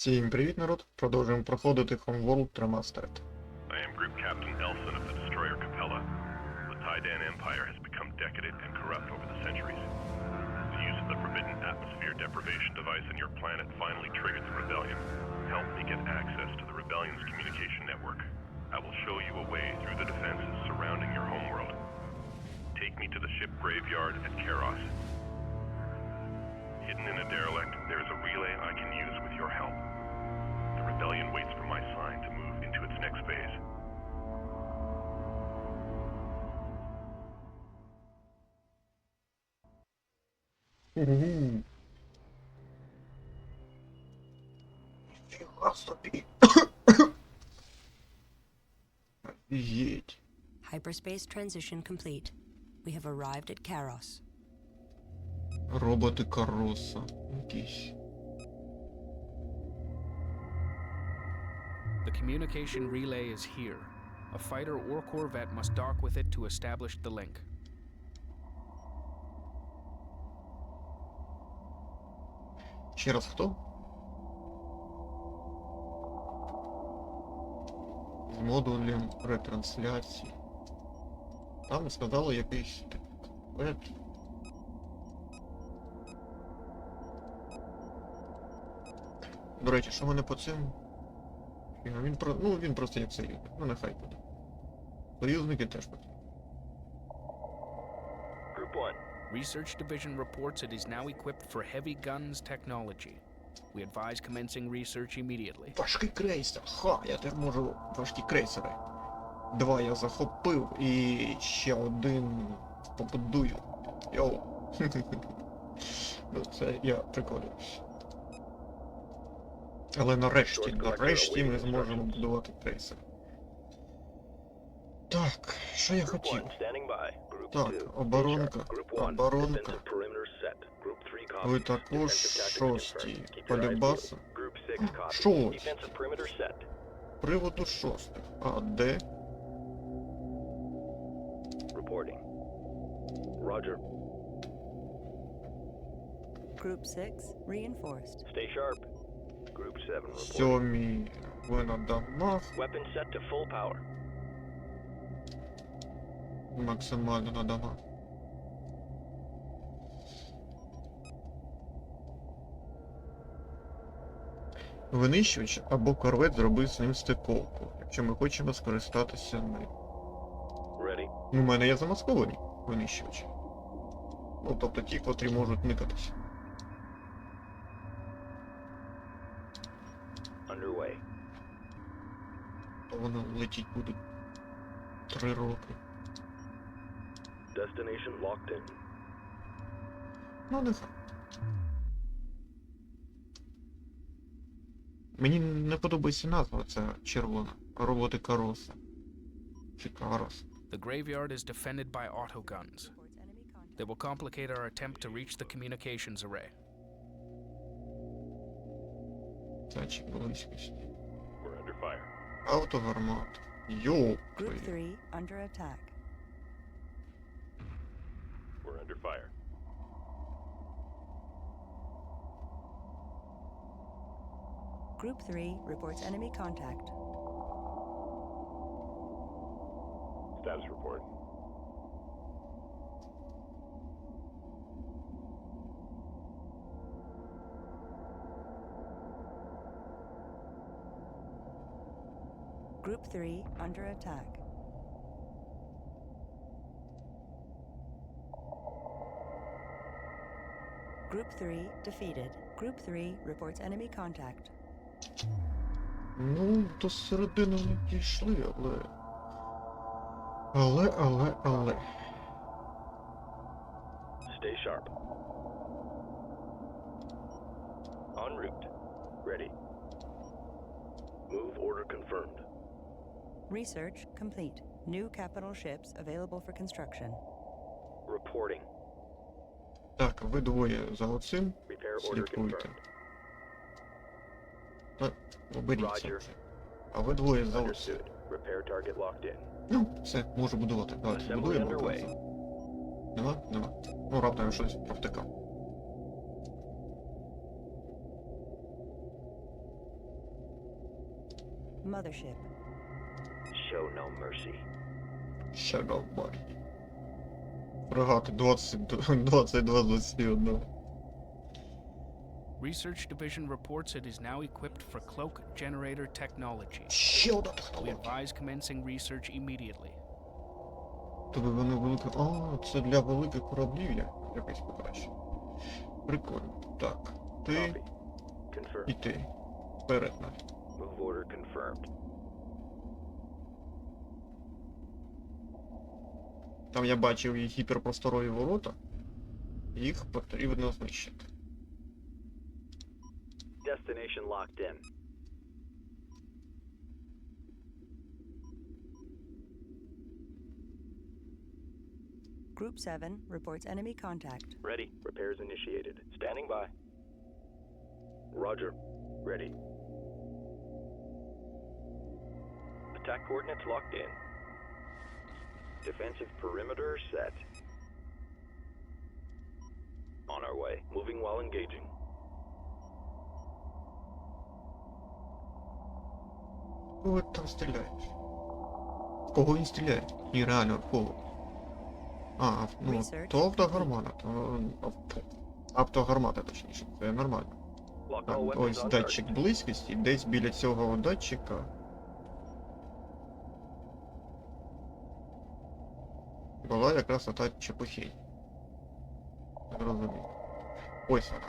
Всім привіт, народ! Продовжуємо проходити Homeworld Remastered. I am Group Captain Elson of the destroyer Capella. The Taidan Empire has become decadent and corrupt over the centuries. The use of the forbidden atmosphere deprivation device on your planet finally triggered the rebellion. Help me get access to the rebellion's communication network. I will show you a way through the defenses surrounding your homeworld. Take me to the ship graveyard at Keros. Hidden in a derelict, there is a relay I can use with your help. The rebellion waits for my sign to move into its next phase. Угу. Ніфіга собі. Офігеть. Hyperspace transition complete. We have arrived at Karos. Роботи Кароса. Якісь. The communication relay is here. A fighter or corvette must dock with it to establish the link. Ще раз хто? З модулем ретрансляції. Там сказали якийсь веб. До речі, що мене по цим? Він про. Ну він просто як союзник. Ну нехай буде. Союзники теж потрібні. Group 1. Research Division reports it is now equipped for heavy guns technology. We advise commencing research immediately. Важкий крейсер. Ха, я тепер можу важкі крейсери. Два я захопив і ще один побудую. Йоу. Ну, це я приколююсь. Але нарешті, нарешті ми зможемо будувати крейсер. Так, що я хотів? Так, оборонка, оборонка. Ви також шості. Полюбаса. Шость. Приводу шостих. А де? Roger. Group 6 reinforced. Stay sharp. Group 7 reporting. Сьомі. Ви на домах. Weapon set to full power. Максимально на домах. Винищувач або корвет зробив з ним стиковку, якщо ми хочемо скористатися ним. У мене є замасковані винищувачі. Ну, тобто ті, котрі можуть никатися. летіть будуть три роки. Destination locked in. Ну, нехай. Мені не подобається назва ця червона. Роботи Кароса. Чи Карос. The graveyard is defended by autoguns. Reports enemy contact. They will complicate our attempt to reach the communications array. Це чи близькості. We're under fire. out of Autovermont. Yo. Group 3 under attack. We're under fire. Group 3 reports enemy contact. Status report. Group 3 under attack. Group 3 defeated. Group 3 reports enemy contact. Ну, до середини не дійшли, але. Але, але, але. Stay sharp. En route. Ready. Move order confirmed. Research complete. New capital ships available for construction. Reporting. Так, ви двоє за оцим Repair order слідкуйте. confirmed. Так, оберіться. Roger. вже. А ви двоє за оцим. Understood. Repair target locked in. Ну, все, можу будувати. Давайте Assembly будуємо. underway. одразу. Нема? Нема. Ну, раптом я щось провтикав. Mothership. Show no mercy. Shadow Body. Фрегати 20, 22, 21. Research Division reports it is now equipped for cloak generator technology. Ще одна We технологія. advise commencing research immediately. Тобі вони великі. А, це для великих кораблів я якось покраще. Прикольно. Так. Ти Copy. і Confirmed. ти. Вперед нас. Move order confirmed. Там я бачив і гіперпросторові ворота. Їх потрібно знищити. Destination locked in. Group 7 reports enemy contact. Ready. Repairs initiated. Standing by. Roger. Ready. Attack coordinates locked in. Defensive perimeter set. On our way. Moving while engaging. Кого ти там стріляєш? В кого він стріляє? Ні, реально, в кого? А, ну, то автогармата, то авто. Автогармата, точніше, це нормально. Weapons ось датчик близькості, десь біля цього датчика. Була якраз ота чепухінь. Зрозумів. Ось вона.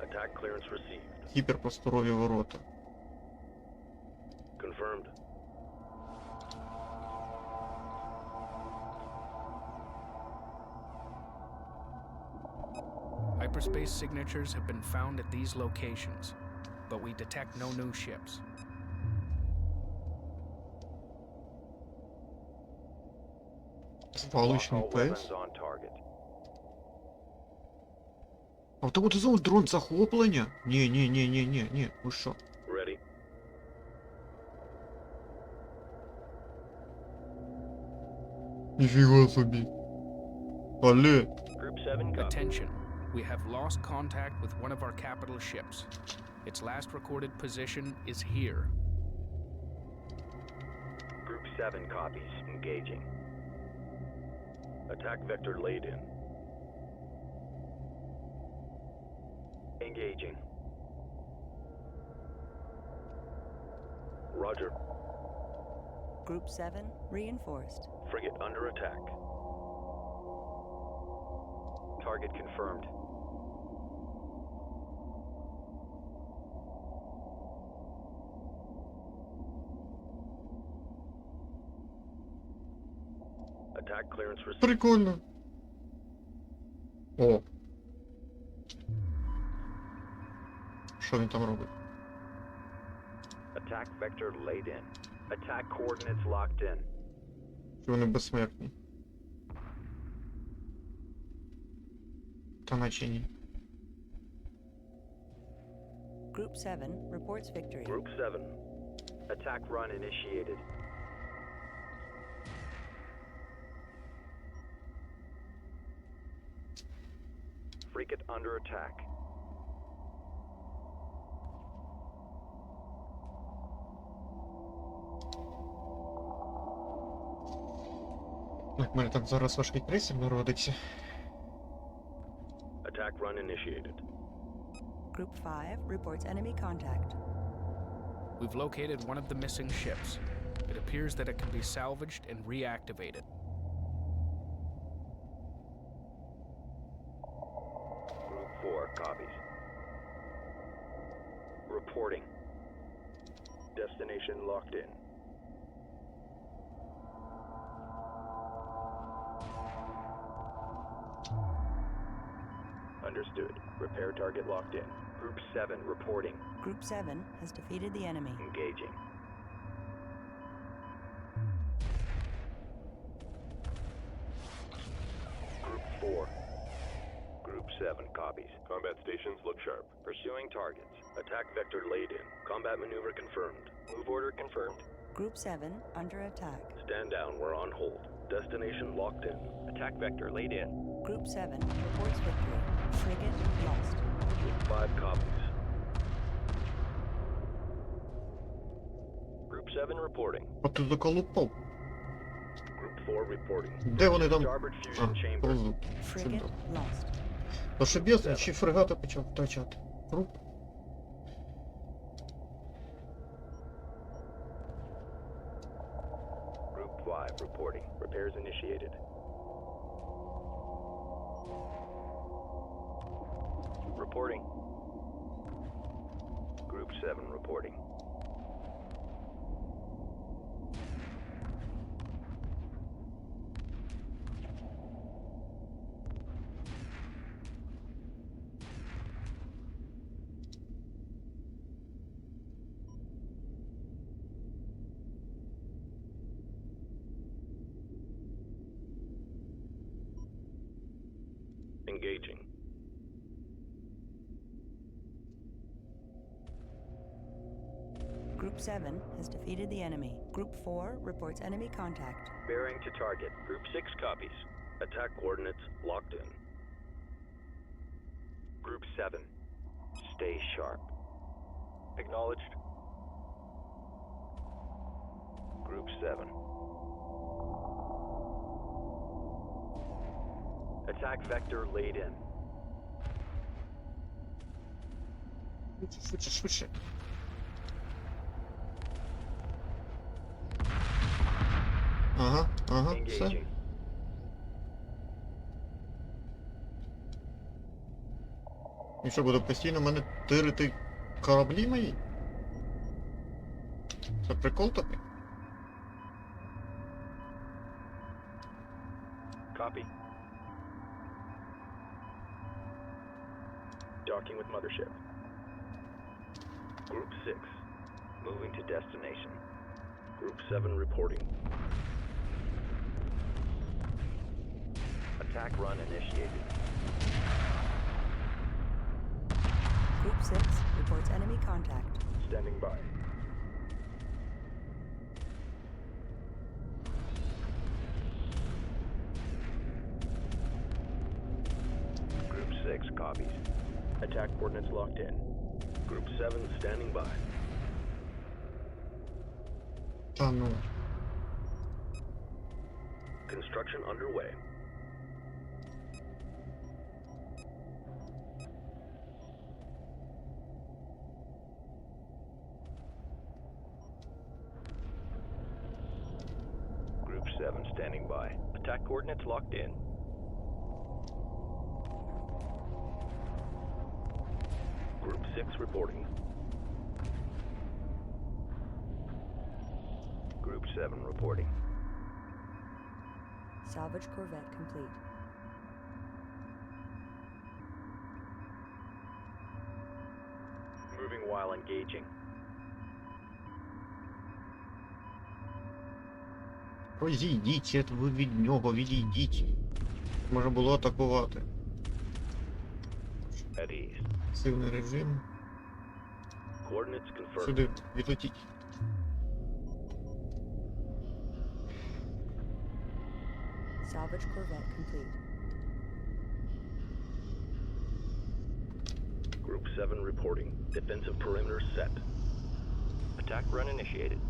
Attack clearance received. Гіперпросторові ворота. Confirmed. Hyperspace signatures have been found at these locations, but we detect no new ships. Lock Звалочний all пес. weapons on target. Автоматизований дрон захоплення? Ні, ні, ні, ні, ні, ні. Ви що? Ready. Ніфіга собі. Але. Group 7 copy. Attention, we have lost contact with one of our capital ships. Its last recorded position is here. Group 7 copies. Engaging. Attack vector laid in. Engaging. Roger. Group 7 reinforced. Frigate under attack. Target confirmed. Прикольно. О. Що він там робить? Attack vector laid in. Attack coordinates locked in. Чи вони безсмертні? Та наче ні. Group 7 reports victory. Group 7. Attack run initiated. Frigate under attack. Так, в мене там зараз важкий крейсер народиться. Attack run initiated. Group 5 reports enemy contact. We've located one of the missing ships. It appears that it can be salvaged and reactivated. Group 7 has defeated the enemy. Engaging. Group 4. Group 7 copies. Combat stations look sharp. Pursuing targets. Attack vector laid in. Combat maneuver confirmed. Move order confirmed. Group 7 under attack. Stand down, we're on hold. Destination locked in. Attack vector laid in. Group 7 reports victory. Frigate lost. Group 5 copies. 7 reporting. А ти заколупав. Group 4 reporting. Де вони там? Starboard А, fusion chamber. позу. Frigate lost. То що без чи фрегати почав втрачати? Труп? Group 5 reporting. Repairs initiated. Reporting. Group 7 reporting. Engaging. Group 7 has defeated the enemy. Group 4 reports enemy contact. Bearing to target. Group 6 copies. Attack coordinates locked in. Group 7. Stay sharp. Acknowledged. Group 7. Attack vector laid in. Швидше, швидше. Ага, ага, все. Engaging. І що буде постійно мене тирити кораблі мої? Це прикол такий? Copy. Docking with mothership. Group 6. Moving to destination. Group 7 reporting. Attack run initiated. Group 6 reports enemy contact. Standing by. Group 6 copies. Attack coordinates locked in. Group 7 standing by. Tamam. Construction underway. Group 7 standing by. Attack coordinates locked in. 6 reporting. Group 7 reporting. Salvage corvette complete. Moving while engaging. Розійдіть, от ви від нього, відійдіть. Може було атакувати. At ease. Сильний режим. Coordinates confirmed. Сюди, відлетіть. Salvage corvette complete. Group 7 reporting. Defensive perimeter set. Attack run initiated.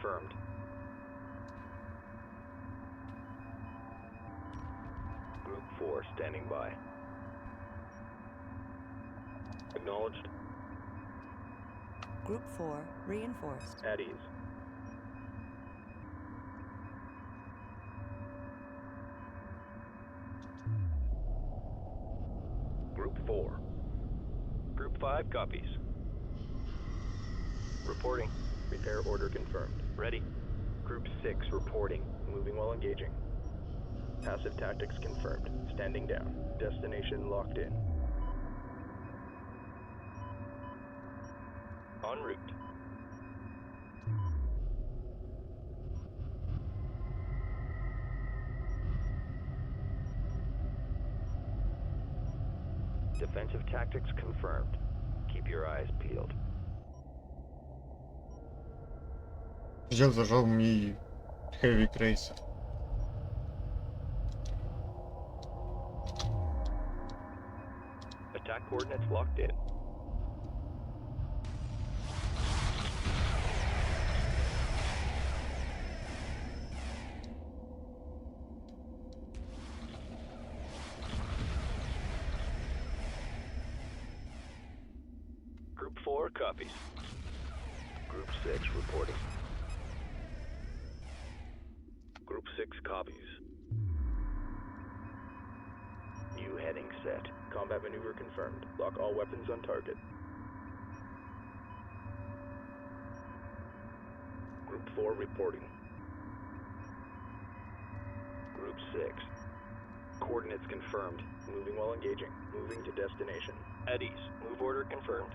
Confirmed. Group 4 standing by. Acknowledged. Group 4 reinforced. At ease. Group 4. Group 5 copies. Reporting repair order confirmed. Ready. Group 6 reporting. Moving while engaging. Passive tactics confirmed. Standing down. Destination locked in. En route. Defensive tactics confirmed. Keep your eyes peeled. Взяв зажав мій Heavy крейсер. Attack coordinates locked in. Set. Combat maneuver confirmed. Lock all weapons on target. Group 4 reporting. Group 6. Coordinates confirmed. Moving while engaging. Moving to destination. At ease. Move order confirmed.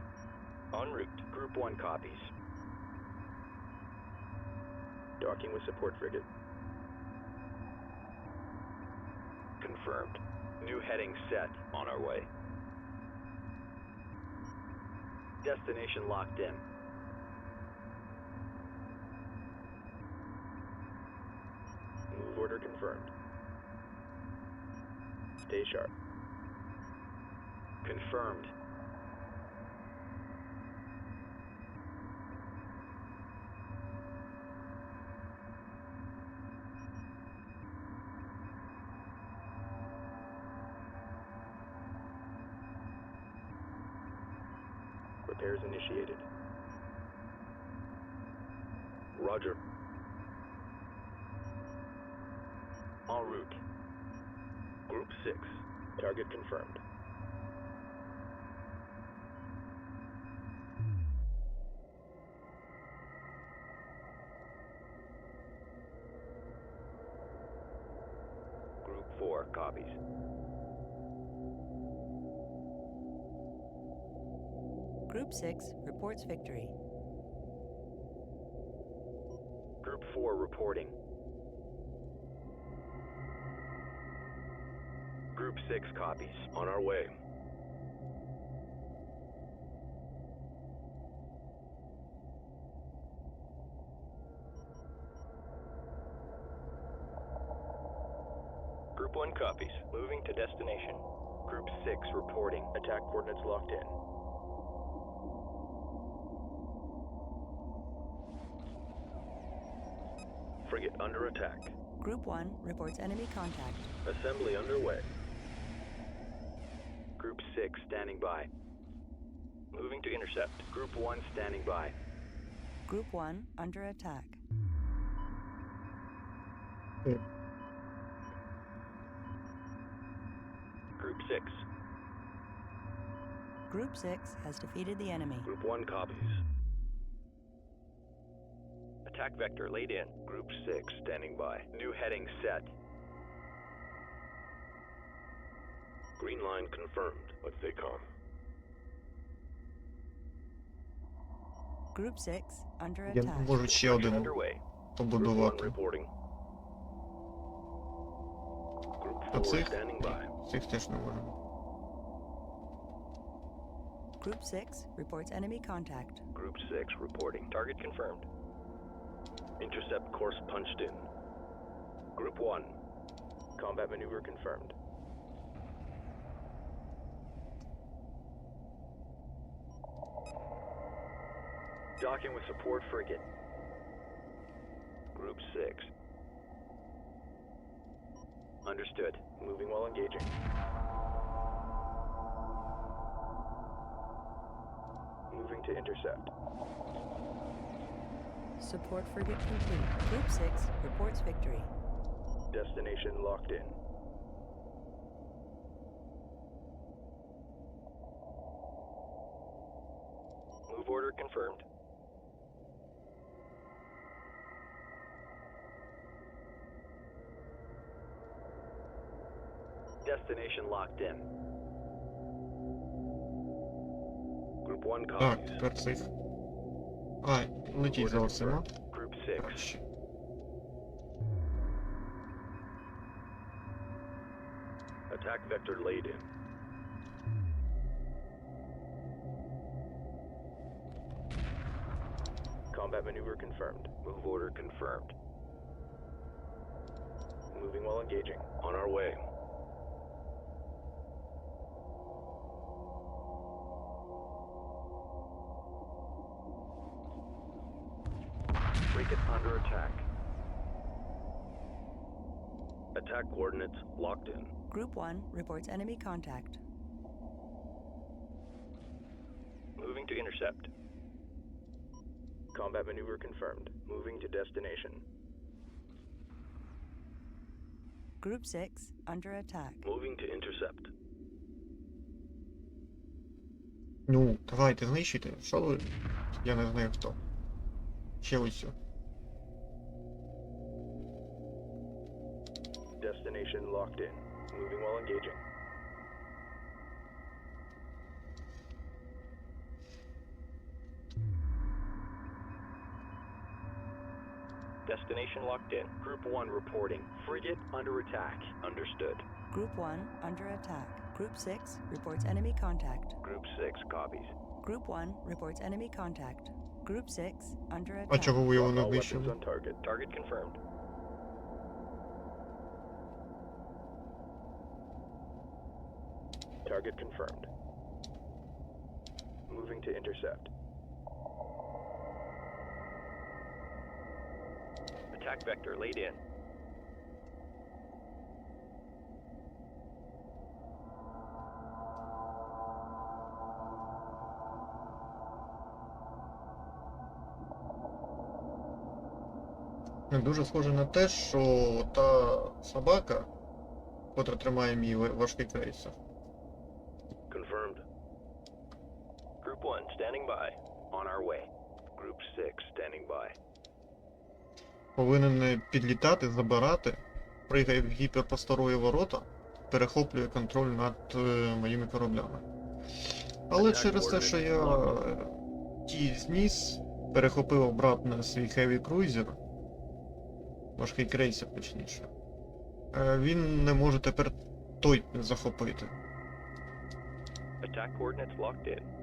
En route. Group 1 copies. Docking with support frigate. Confirmed. New heading set. On our way. Destination locked in. Move order confirmed. Stay sharp. Confirmed. Repairs initiated. Roger. En route. Group 6. Target confirmed. Group 4 copies. Group 6 reports victory. Group 4 reporting. Group 6 copies. On our way. Group 1 copies. Moving to destination. Group 6 reporting. Attack coordinates locked in. Frigate under attack. Group 1 reports enemy contact. Assembly underway. Group 6 standing by. Moving to intercept. Group 1 standing by. Group 1 under attack. Group 6. Group 6 has defeated the enemy. Group 1 copies. Attack vector laid in. Group 6 standing by. New heading set. Green line confirmed. Let's stay calm. Group 6 under Я attack. можу ще Construction один underway. Group 1 побудувати. reporting. Group А 4 цих? standing by. Цих теж не можемо. Group 6 reports enemy contact. Group 6 reporting. Target confirmed. Intercept course punched in. Group 1. Combat maneuver confirmed. Docking with support frigate. Group 6. Understood. Moving while engaging. Moving to intercept. Support frigate complete. Group 6 reports victory. Destination locked in. Move order confirmed. Destination locked in. Group 1 copies. That's safe. А, летіть за Group six. Attack vector laid in. Combat maneuver confirmed. Move order confirmed. Moving while engaging. On our way. Frigate under attack. Attack coordinates locked in. Group 1 reports enemy contact. Moving to intercept. Combat maneuver confirmed. Moving to destination. Group 6 under attack. Moving to intercept. Ну, давайте знищуйте. Що ви? Я не знаю хто. Ще ось. locked in. Moving while engaging. Destination locked in. Group 1 reporting. Frigate under attack. Understood. Group 1 under attack. Group 6 reports enemy contact. Group 6 copies. Group 1 reports enemy contact. Group 6 under А attack. чого ви його не All weapons знищили? on target. Target confirmed. Target confirmed. Moving to intercept. Attack vector laid in. Дуже схоже на те, що та собака, котра тримає мій важкий крейсер, Confirmed. Group 1 standing by. On our way. Group 6 standing by. повинен підлітати, забирати, пригає в гіперпросторові ворота, перехоплює контроль над е, моїми кораблями. Але через те, що я е, ті зніс, перехопив обратно свій Heavy Cruiser, важкий крейсер точніше, е, він не може тепер той захопити. Attack coordinates locked in.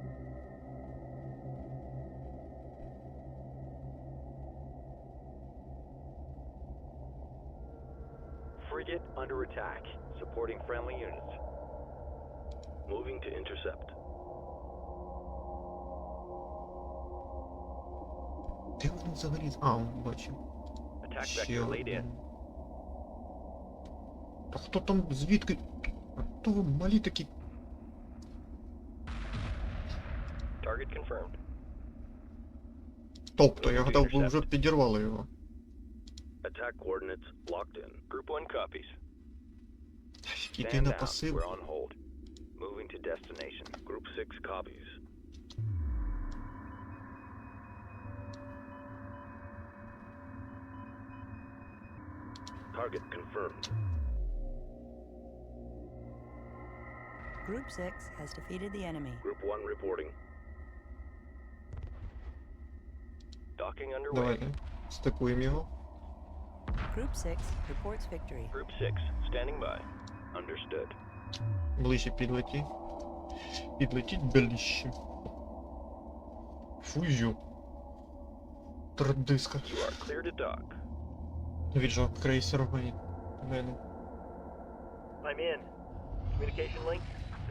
Frigate under attack, supporting friendly units. Moving to intercept. Де вони взагалі? А, он, бачив. Attack Ще vector laid in. один. Та хто там звідки? А Хто ви малі такі? Target confirmed. Тобто, я гадав, ви вже підірвали його. Attack coordinates locked in. Group 1 copies. Який ти Stand на down. пасив. We're on hold. Moving to destination. Group 6 copies. Target confirmed. Group 6 has defeated the enemy. Group 1 reporting. Docking underway. Давайте. Стикуємо його. Group 6 reports victory. Group 6 standing by. Understood. Ближче підлетіть. Підлетіть ближче. Фую. Традиска. You are clear to dock. Віджав крейсеровий мене. I'm in. Communication link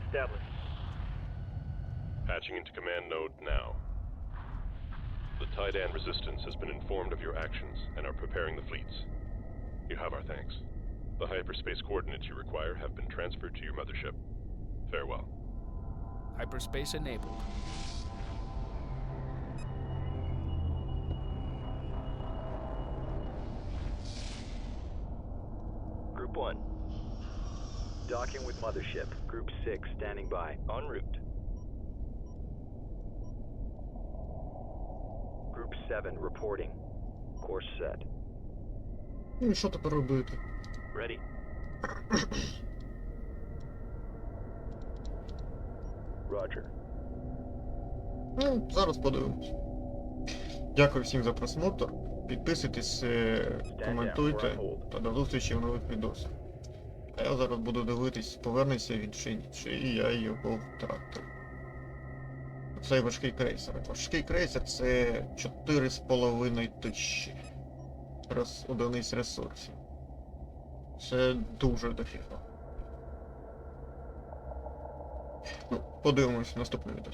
established. Patching into command node now. The Tidan resistance has been informed of your actions and are preparing the fleets. You have our thanks. The hyperspace coordinates you require have been transferred to your mothership. Farewell. Hyperspace enabled. Group 1. Docking with mothership. Group 6 standing by. En route. Group 7 reporting. Course set. Ну і що тепер робити? Ready. Roger. Ну, зараз подивимось. Дякую всім за просмотр. Підписуйтесь, е, коментуйте та до зустрічі в нових відосах. А я зараз буду дивитись, повернеться він чи ні, чи я його втратив. цей важкий крейсер. Важкий крейсер це 4,5 тисячі рес... одиниць ресурсів. Це дуже дофіга. Ну, подивимось в наступному відео.